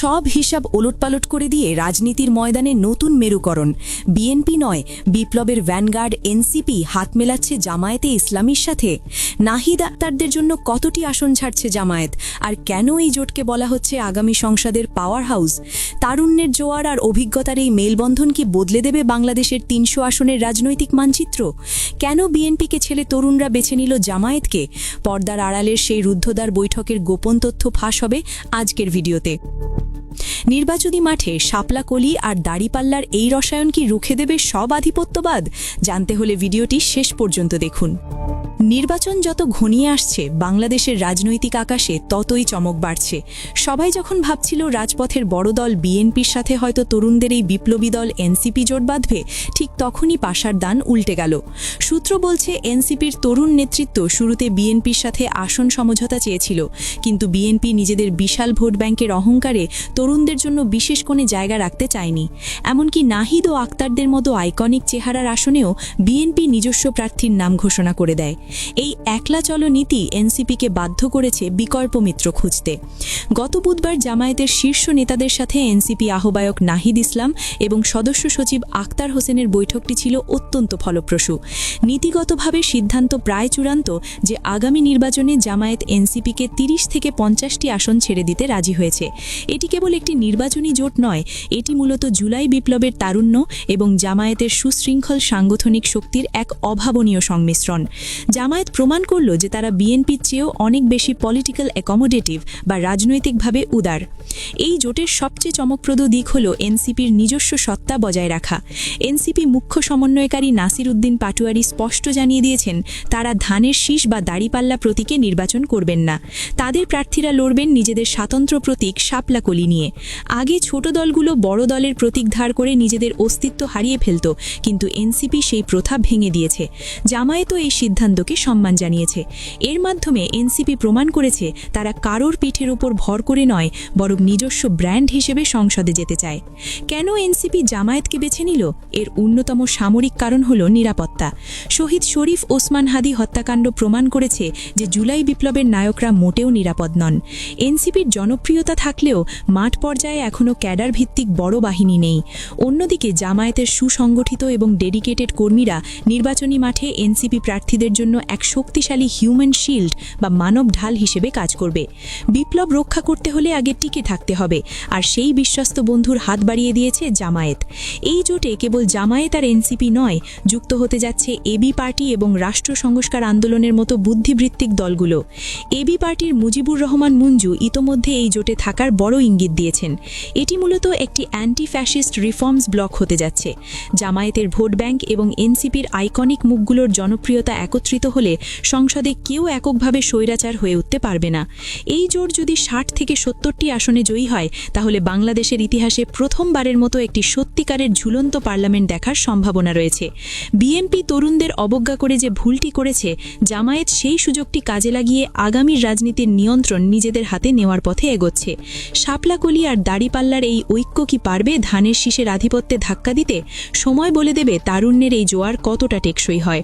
সব হিসাব ওলটপালট করে দিয়ে রাজনীতির ময়দানে নতুন মেরুকরণ। বিএনপি নয়, বিপ্লবের ভ্যানগার্ড এনসিপি হাত মেলাচ্ছে জামায়াতে ইসলামীর সাথে। নাহিদ আক্তারদের জন্য কতটি আসন ছাড়ছে জামায়াত? আর কেন এই জোটকে বলা হচ্ছে আগামী সংসদের পাওয়ার হাউস? তারুণ্যের জোয়ার আর অভিজ্ঞতার এই মেলবন্ধন কি বদলে দেবে বাংলাদেশের তিনশো আসনের রাজনৈতিক মানচিত্র? কেন বিএনপিকে ছেলে তরুণরা বেছে নিল জামায়াতকে? পর্দার আড়ালের সেই রুদ্ধদ্বার বৈঠকের গোপন তথ্য ফাঁস হবে আজকের ভিডিওতে। নির্বাচনী মাঠে শাপলা কলি আর দাড়িপাল্লার এই রসায়ন কি রুখে দেবে সব আধিপত্যবাদ? জানতে হলে ভিডিওটি শেষ পর্যন্ত দেখুন। নির্বাচন যত ঘনিয়ে আসছে, বাংলাদেশের রাজনৈতিক আকাশে ততই চমক বাড়ছে। সবাই যখন ভাবছিল রাজপথের বড় দল বিএনপির সাথে হয়তো তরুণদের এই বিপ্লবী দল এনসিপি জোট বাঁধবে, ঠিক তখনই পাশার দান উল্টে গেল। সূত্র বলছে, এনসিপির তরুণ নেতৃত্ব শুরুতে বিএনপির সাথে আসন সমঝোতা চেয়েছিল। কিন্তু বিএনপি নিজেদের বিশাল ভোট ব্যাংকের অহংকারে তরুণদের জন্য বিশেষ কোনো জায়গা রাখতে চায়নি। এমনকি নাহিদ ও আক্তারদের মতো আইকনিক চেহারার আসনেও বিএনপি নিজস্ব প্রার্থীর নাম ঘোষণা করে দেয়। এই একলা চলো নীতি এনসিপিকে বাধ্য করেছে বিকল্প মিত্র খুঁজতে। গত বুধবার জামায়াতের শীর্ষ নেতাদের সাথে এনসিপি আহ্বায়ক নাহিদ ইসলাম এবং সদস্য সচিব আক্তার হোসেনের বৈঠকটি ছিল অত্যন্ত ফলপ্রসূ। নীতিগতভাবে সিদ্ধান্ত প্রায় চূড়ান্ত যে আগামী নির্বাচনে জামায়াত এনসিপিকে তিরিশ থেকে পঞ্চাশটি আসন ছেড়ে দিতে রাজি হয়েছে। এটি কেবল একটি নির্বাচনী জোট নয়, এটি মূলত জুলাই বিপ্লবের তারুণ্য এবং জামায়াতের সুশৃঙ্খল সাংগঠনিক শক্তির এক অভাবনীয় সংমিশ্রণ। জামায়াত প্রমাণ করল যে তারা বিএনপির চেয়েও অনেক বেশি পলিটিক্যাল অ্যাকোমোডেটিভ বা রাজনৈতিকভাবে উদার। এই জোটের সবচেয়ে চমকপ্রদ দিক হল এনসিপির নিজস্ব সত্তা বজায় রাখা। এনসিপি মুখ্য সমন্বয়কারী নাসির উদ্দিন পাটুয়ারি স্পষ্ট জানিয়ে দিয়েছেন, তারা ধানের শীষ বা দাড়িপাল্লা প্রতীকে নির্বাচন করবেন না। তাদের প্রার্থীরা লড়বেন নিজেদের স্বাতন্ত্র্য প্রতীক শাপলাকলি নিয়ে। আগে ছোট দলগুলো বড় দলের প্রতীক ধার করে নিজেদের অস্তিত্ব হারিয়ে ফেলত, কিন্তু এনসিপি সেই প্রথা ভেঙে দিয়েছে। জামায়াতও এই সিদ্ধান্তকে সম্মান জানিয়েছে। এর মাধ্যমে এনসিপি প্রমাণ করেছে, তারা কারোর পিঠের ওপর ভর করে নয়, বরং নিজস্ব ব্র্যান্ড হিসেবে সংসদে যেতে চায়। কেন এনসিপি জামায়াতকে বেছে নিল? এর অন্যতম সামরিক কারণ হল নিরাপত্তা। শহীদ শরীফ ওসমান হাদি হত্যাকাণ্ড প্রমাণ করেছে যে জুলাই বিপ্লবের নায়করা মোটেও নিরাপদ নন। এনসিপির জনপ্রিয়তা থাকলেও মাঠ পর্যায়ে এখনও ক্যাডার ভিত্তিক বড় বাহিনী নেই। অন্যদিকে জামায়াতের সুসংগঠিত এবং ডেডিকেটেড কর্মীরা নির্বাচনী মাঠে এনসিপি প্রার্থীদের জন্য এক শক্তিশালী হিউম্যান শিল্ড বা মানব ঢাল হিসেবে কাজ করবে। বিপ্লব রক্ষা করতে হলে আগে টিকে থাকতে হবে, আর সেই বিশ্বস্ত বন্ধুর হাত বাড়িয়ে দিয়েছে জামায়াত। এই জোটে কেবল জামায়াত আর এনসিপি নয়, যুক্ত হতে যাচ্ছে এবি পার্টি এবং রাষ্ট্র সংস্কার আন্দোলনের মতো বুদ্ধিবৃত্তিক দলগুলো। এবি পার্টির মুজিবুর রহমান মুঞ্জু ইতোমধ্যে এই জোটে থাকার বড় ইঙ্গিত দিয়েছেন। এটি মূলত একটি অ্যান্টি ফ্যাসিস্ট রিফর্মস ব্লক হতে যাচ্ছে। জামায়াতের ভোট ব্যাংক এবং এনসিপির আইকনিক মুখগুলোর জনপ্রিয়তা একত্রিত হলে সংসদে কেউ এককভাবে স্বৈরাচার হয়ে উঠতে পারবে না। এই জোট যদি ষাট থেকে সত্তরটি আসনে জয়ী হয়, তাহলে বাংলাদেশের ইতিহাসে প্রথমবারের মতো একটি সত্যিকারের ঝুলন্ত পার্লামেন্ট দেখার সম্ভাবনা রয়েছে। বিএনপি তরুণদের অবজ্ঞা করে যে ভুলটি করেছে, জামায়াত সেই সুযোগটি কাজে লাগিয়ে আগামীর রাজনীতির নিয়ন্ত্রণ নিজেদের হাতে নেওয়ার পথে এগোচ্ছে। শাপলাকলি আর দাড়িপাল্লার এই ঐক্য কি পারবে? ধানের শীষের আধিপত্যে ধাক্কা দিতে সময় বলে দেবে তারুণ্যের এই জোয়ার কতটা টেকসই হয়?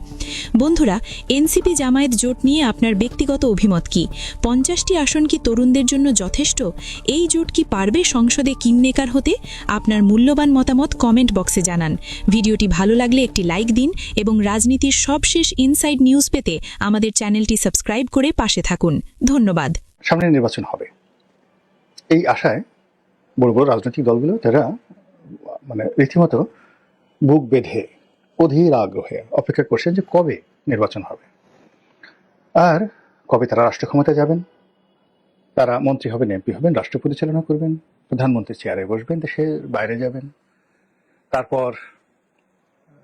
বন্ধুরা, এনসিপি জামায়াত জোট নিয়ে আপনার ব্যক্তিগত অভিমত কি? পঞ্চাশটি আসন কি তরুণদের জন্য যথেষ্ট? এই জোট কি পারবে সংসদে কিংনেকার হতে? আপনার মূল্যবান মতামত কমেন্ট বক্সে জানান। ভিডিওটি ভালো লাগলে একটি লাইক দিন এবং রাজনীতির সবশেষ ইনসাইড নিউজ পেতে আমাদের চ্যানেলটি সাবস্ক্রাইব করে পাশে থাকুন। ধন্যবাদ। সামনে নির্বাচন হবে। এই আশায় বড় বড় রাজনৈতিক দলগুলো, তারা মানে রীতিমতো বুক বেঁধে, অধীর আগ্রহে অপেক্ষা করছেন যে কবে নির্বাচন হবে। আর কবে তারা রাষ্ট্র ক্ষমতায় যাবেন? তারা মন্ত্রী হবেন, এমপি হবেন, রাষ্ট্র পরিচালনা করবেন, প্রধানমন্ত্রী চেয়ারে বসবেন, দেশের বাইরে যাবেন, তারপর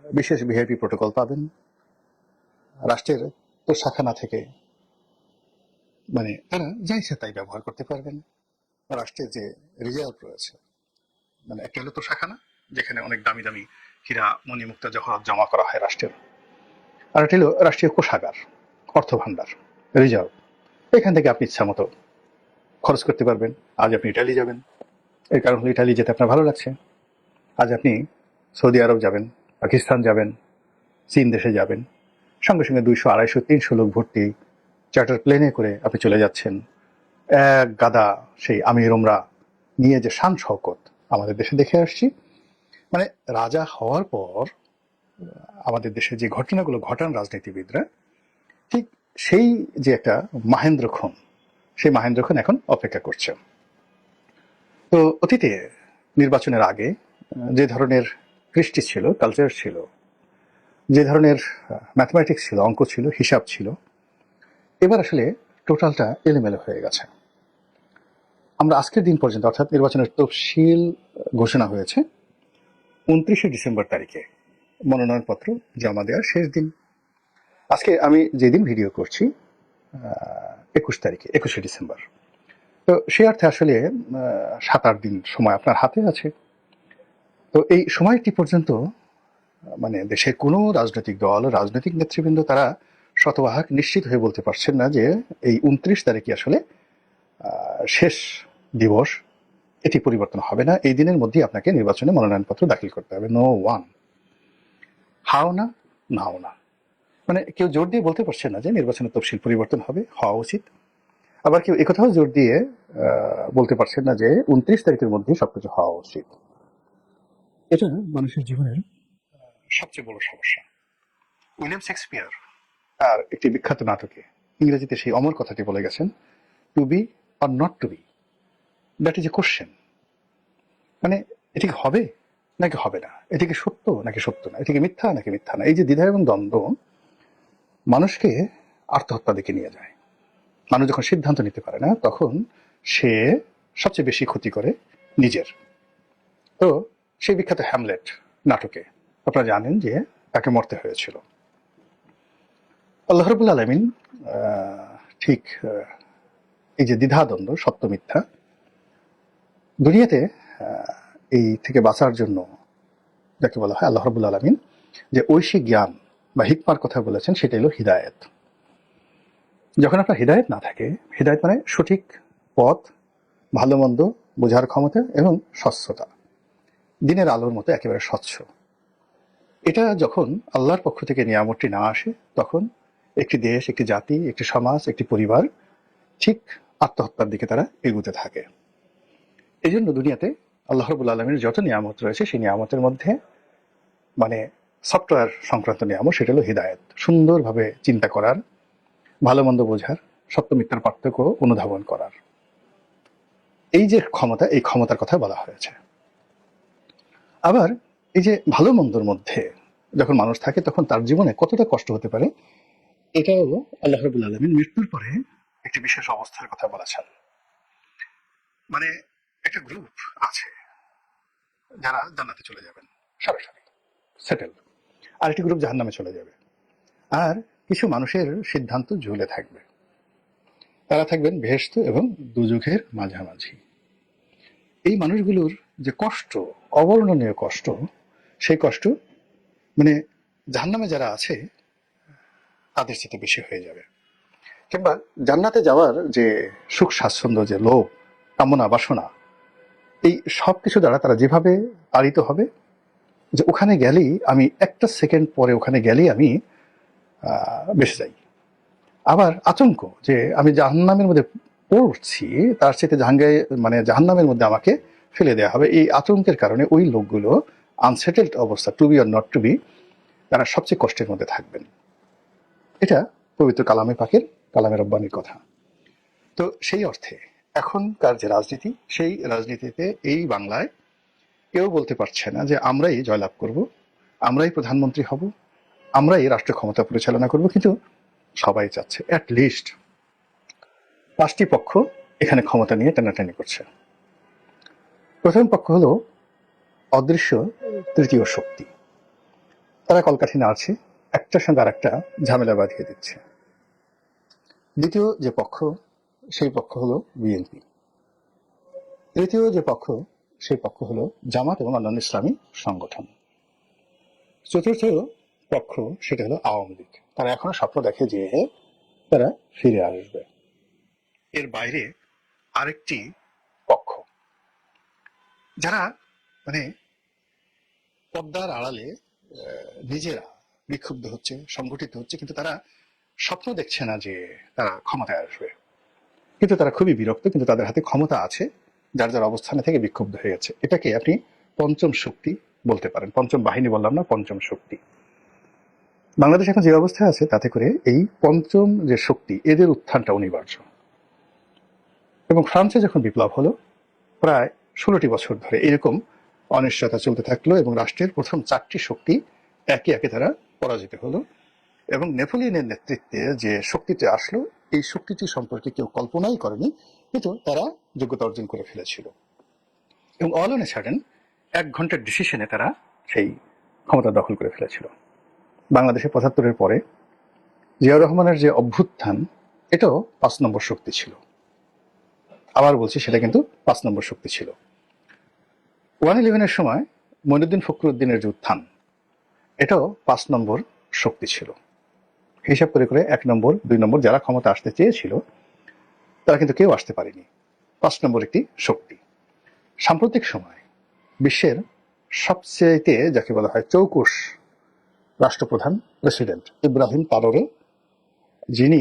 বিশেষ ভিআইপি প্রোটোকল পাবেন। রাষ্ট্রের তো শাখা না থেকে মানে তারা যা ইচ্ছা তাই ব্যবহার করতে পারবেন। রাষ্ট্রের যে রিজার্ভ রয়েছে মানে একটা হলো তো শাখা না, যেখানে অনেক দামি দামি হীরা, মণিমুক্তা, জহরত জমা করা হয় রাষ্ট্রের। আর এটা হলো রাষ্ট্রীয় কোষাগার অর্থ ভাণ্ডার রিজার্ভ। এখান থেকে আপনি ইচ্ছা মতো খরচ করতে পারবেন। আজ আপনি ইটালি যাবেন। এর কারণ হলো ইটালি যেতে আপনার ভালো লাগছে। আজ আপনি সৌদি আরব যাবেন, পাকিস্তান যাবেন, চীন দেশে যাবেন। সঙ্গে সঙ্গে দুইশো, আড়াইশো, তিনশো লোক ভর্তি, চার্টার প্লেনে করে আপনি চলে যাচ্ছেন। এক গাদা সেই আমির ওমরা নিয়ে যে শান শওকত আমাদের দেশে দেখে আসছি। মানে রাজা হওয়ার পর, আমাদের দেশে যে ঘটনাগুলো ঘটান রাজনীতিবিদরা, ঠিক সেই যে একটা মাহেন্দ্র মাহেন্দ্রক্ষণ সেই মাহেন্দ্র মাহেন্দ্রক্ষণ এখন অপেক্ষা করছে। তো অতীতে নির্বাচনের আগে, যে ধরনের কৃষ্টি ছিল কালচার ছিল, যে ধরনের ম্যাথমেটিক্স ছিল, অঙ্ক ছিল, হিসাব ছিল, এবার আসলে টোটালটা এলোমেলো হয়ে গেছে। আমরা আজকের দিন পর্যন্ত, অর্থাৎ নির্বাচনের তফসিল ঘোষণা হয়েছে। উনত্রিশে ডিসেম্বর তারিখে মনোনয়নপত্র জমা দেওয়ার শেষ দিন। আজকে আমি যেদিন ভিডিও করছি একুশ তারিখে, একুশে ডিসেম্বর। তো সে অর্থে আসলে সাত আট দিন সময় আপনার হাতে আছে। তো এই সময়টি পর্যন্ত মানে দেশের কোনো রাজনৈতিক দল, রাজনৈতিক নেতৃবৃন্দ তারা শতবাহক নিশ্চিত হয়ে বলতে পারছেন না যে এই উনত্রিশ তারিখে আসলে শেষ দিবস এটি পরিবর্তন হবে না। এই দিনের মধ্যেই আপনাকে নির্বাচনে মনোনয়নপত্র দাখিল করতে হবে। নো ওয়ান হাও না, নাও না। মানে কেউ জোর দিয়ে বলতে পারছে না যে নির্বাচনের তফসিল পরিবর্তন হবে, হওয়া উচিত। আবার কেউ একথাও জোর দিয়ে বলতে পারছেন না যে উনত্রিশ তারিখের মধ্যে সবকিছু হওয়া উচিত। এটা মানুষের জীবনের সবচেয়ে বড় সমস্যা। উইলিয়াম শেক্সপিয়ার আর একটি বিখ্যাত নাটকে। ইংরেজিতে সেই অমর কথাটি বলে গেছেন to be or not to be that is a question মানে এটি হবে নাকি হবে না? এটি কি সত্য নাকি সত্য না? এটি কি মিথ্যা নাকি মিথ্যা না? এই যে দ্বিধা এবং দ্বন্দ্ব মানুষকে আত্মহত্যা দিকে নিয়ে যায়। মানুষ যখন সিদ্ধান্ত নিতে পারে না, তখন সে সবচেয়ে বেশি ক্ষতি করে নিজের। তো সেই বিখ্যাত হ্যামলেট নাটকে, আপনারা জানেন যে তাকে মরতে হয়েছিল। আল্লাহ রবুল আলমিন ঠিক এই যে দ্বিধাদ্বন্দ্ব, সত্য মিথ্যা, দুনিয়াতে এই থেকে বাঁচার জন্য যাকে বলা হয় আল্লাহ রবুল আলমিন, যে ঐশী জ্ঞান বা হিকমার কথা বলেছেন, সেটা হলো হিদায়ত। যখন আপনার হৃদায়ত না থাকে, হৃদায়ত মানে সঠিক পথ, ভালো মন্দ বোঝার ক্ষমতা এবং স্বচ্ছতা দিনের আলোর মতো একেবারে স্বচ্ছ। এটা যখন আল্লাহর পক্ষ থেকে নিয়ামতটি না আসে, তখন একটি দেশ, একটি জাতি, একটি সমাজ, একটি পরিবার, ঠিক আত্মহত্যার দিকে তারা এগুতে থাকে। এই জন্য দুনিয়াতে আল্লাহ রবুল আলমীর যত নিয়ামত রয়েছে, সেই নিয়ামতের মধ্যে মানে সফটওয়্যার সংক্রান্ত নিয়ামত, সেটা হলো হৃদায়ত। সুন্দরভাবে চিন্তা করার ভালো মন্দ বোঝার, সত্য মিথ্যার পার্থক্য অনুধাবন করার। এই যে ক্ষমতা, এই ক্ষমতার কথা বলা হয়েছে। আবার এই যে ভালো মন্দর মধ্যে যখন মানুষ থাকে, তখন তার জীবনে কতটা কষ্ট হতে পারে এটাও আল্লাহ রবুল আলমিন মৃত্যুর পরে একটি বিশেষ অবস্থার কথা বলেছেন। মানে একটা গ্রুপ আছে যারা জান্নাতে চলে যাবেন। সরাসরি সেটেল আরেকটি গ্রুপ জাহান্নামে চলে যাবে। আর কিছু মানুষের সিদ্ধান্ত ঝুলে থাকবে। তারা থাকবেন ভেস্ত এবং দুযুগের মাঝামাঝি। এই মানুষগুলোর যে কষ্ট, অবর্ণনীয় কষ্ট, সেই কষ্ট মানে জাহান্নামে যারা আছে তাদের চেয়ে বেশি হয়ে যাবে। কিংবা জান্নাতে যাওয়ার যে সুখ, স্বাচ্ছন্দ্য, যে লোভ, কামনা, বাসনা, এই সব কিছু দ্বারা তারা যেভাবে তাড়িত হবে, যে ওখানে গেলেই আমি একটা সেকেন্ড পরে ওখানে গেলেই আমি বেঁচে যাই। আবার আতঙ্ক যে আমি জাহান্নামের মধ্যে পড়ছি, তার সাথে জাহাঙ্গায় মানে জাহান্নামের মধ্যে আমাকে ফেলে দেওয়া হবে। এই আতঙ্কের কারণে ওই লোকগুলো আনসেটেলড অবস্থা to be or not to be তারা সবচেয়ে কষ্টের মধ্যে থাকবেন। এটা পবিত্র কালামে পাকের, কালামে রব্বানির কথা। তো সেই অর্থে এখনকার যে রাজনীতি, সেই রাজনীতিতে এই বাংলায় কেউ বলতে পারছে না যে আমরাই জয়লাভ করব, আমরাই প্রধানমন্ত্রী হব, আমরাই রাষ্ট্র ক্ষমতা পরিচালনা করব, কিন্তু সবাই চাচ্ছে অ্যাট লিস্ট পাঁচটি পক্ষ এখানে ক্ষমতা নিয়ে টানাটানি করছে। প্রথম পক্ষ হলো অদৃশ্য তৃতীয় শক্তি। তারা কলকাঠি নাড়ছে একটার সঙ্গে আরেকটা ঝামেলা বাঁধিয়ে দিচ্ছে। দ্বিতীয় যে পক্ষ, সেই পক্ষ হলো বিএনপি। তৃতীয় যে পক্ষ, সেই পক্ষ হলো জামাত এবং অন্যান্য ইসলামী সংগঠন। চতুর্থ পক্ষ, সেটা হলো আওয়ামী লীগ। তারা এখনও স্বপ্ন দেখে যে তারা ফিরে আসবে। এর বাইরে আরেকটি পক্ষ। যারা মানে পদ্মার আড়ালে নিজেরা বিক্ষুব্ধ হচ্ছে, সংগঠিত হচ্ছে, কিন্তু তারা স্বপ্ন দেখছে না যে তারা ক্ষমতায় আসবে। কিন্তু তারা খুবই বিরক্ত, কিন্তু তাদের হাতে ক্ষমতা আছে, যার যার অবস্থানে থেকে বিক্ষুব্ধ হয়ে গেছে। এটাকে আপনি পঞ্চম শক্তি বলতে পারেন। পঞ্চম বাহিনী বললাম না, পঞ্চম শক্তি। বাংলাদেশ এখন যে অবস্থায় আছে, তাতে করে এই পঞ্চম যে শক্তি, এদের উত্থানটা অনিবার্য। এবং ফ্রান্সে যখন বিপ্লব হলো, প্রায় ষোলোটি বছর ধরে এরকম অনিশ্চয়তা চলতে থাকল এবং রাষ্ট্রের প্রথম চারটি শক্তি একে একে তারা পরাজিত হলো এবং নেপোলিয়নের নেতৃত্বে যে শক্তিটি আসলো, এই শক্তিটি সম্পর্কে কেউ কল্পনাই করেনি, কিন্তু তারা যোগ্যতা অর্জন করে ফেলেছিল। এবং অল অন সাডেন এক ঘণ্টার ডিসিশনে তারা সেই ক্ষমতা দখল করে ফেলেছিল। বাংলাদেশে পঁচাত্তরের পরে জিয়াউর রহমানের যে অভ্যুত্থান, এটাও পাঁচ নম্বর শক্তি ছিল। আবার বলছি, সেটা কিন্তু পাঁচ নম্বর শক্তি ছিল। ওয়ান ইলেভেনের সময় মইনুদ্দিন ফখরুদ্দিনের যে উত্থান এটাও পাঁচ নম্বর শক্তি ছিল। হিসাব করে করে এক নম্বর, দুই নম্বর যারা ক্ষমতা আসতে চেয়েছিল, তারা কিন্তু কেউ আসতে পারেনি। পাঁচ নম্বর একটি শক্তি। সাম্প্রতিক সময় বিশ্বের সবচেয়ে যাকে বলা হয় চৌকুশ রাষ্ট্রপ্রধান প্রেসিডেন্ট ইব্রাহিম তাররে, যিনি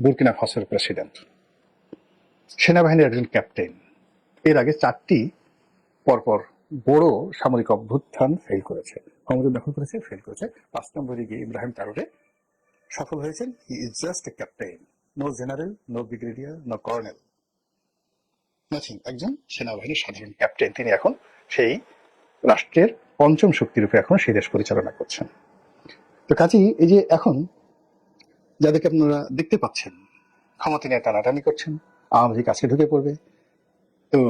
বুরকিনা ফাসোর প্রেসিডেন্ট। সেনাবাহিনীর একজন ক্যাপ্টেন। এর আগে চারটি পরপর বড় সামরিক অভ্যুত্থান ফেল করেছে। ক্ষমতা দখল করেছে ফেল করেছে। পাঁচ নম্বরে গিয়ে ইব্রাহিম তাররে সফল হয়েছেন। He is just a captain no general no brigadier no colonel nothing একজন সেনাবাহিনীর সাধারণ ক্যাপ্টেন তিনি এখন সেই রাষ্ট্রের পঞ্চম শক্তির রূপে এখন সেই দেশ পরিচালনা করছেন। তো কাজেই এই যে এখন যাদেরকে আপনারা দেখতে পাচ্ছেন, ক্ষমতা নিয়ে টানাটানি করছেন, আওয়ামী লীগ কাছে ঢুকে পড়বে। তো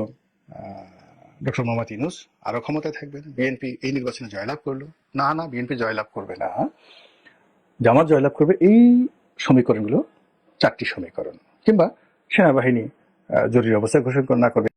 ডক্টর মোহাম্মদ ইনুস আরও ক্ষমতায় থাকবেন। বিএনপি এই নির্বাচনে জয়লাভ করল। না না, বিএনপি জয়লাভ করবে না। জামাত জয়লাভ করবে এই সমীকরণগুলো, চারটি সমীকরণ। কিংবা সেনাবাহিনী জরুরি অবস্থা ঘোষণা না করবে।